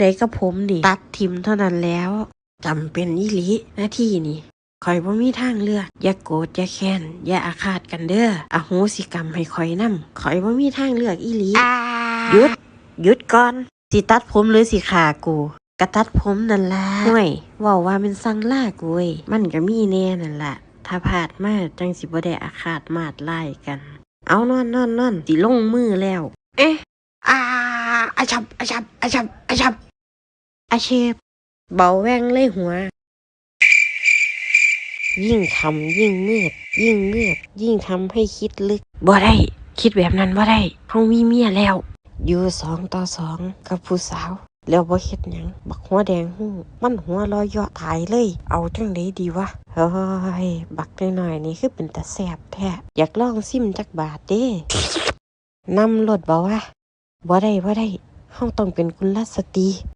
ได้กับผมนี่ ตัดทิมเท่านั้นแล้วจำเป็นอีหลีหน้าที่นี่คอยบ่มีทางเลือก อย่าโกรธอย่าแค้นอย่าอาฆาตกันเด้ออโหสิกรรมให้คอยนำคอยบ่มีทางเลือกอีหลีหยุดหยุดก่อน สิตัดผมหรือสิขากูกะตัดผมนั่นล่ะห่วยเว่าว่ามันสั่งล่ากูเว้ยมันก็มีแน่นั่นล่ะถ้าพลาดมาจังสิบ่ได้อาฆาตมาดไล่กัน เอานอนนอนนอนสิลงมือแล้ว เอ๊ะอาอาชับอาชับอาชับอาชับ อาเชฟเบาแวงเลยหัว ยิ่งทำยิ่งมืด ยิ่งมืด ยิ่งทำให้คิดลึกบ่ได้ คิดแบบนั้นบ่ได้เฮามีเมียแล้ว อยู่สองต่อสองกับผู้สาว แล้วบ่เฮ็ดหยังบักหัวแดงหูมันหัวลอยยาะตายเลย เอาจังไดดีวะเฮ้ยบักน้อยๆนี่คือเป็นตาแสบแท้อยากลองซิมจักบาทเด้นำรถบ่วะบ่ได้บ่ได้เฮาต้องเป็นกุลสตรี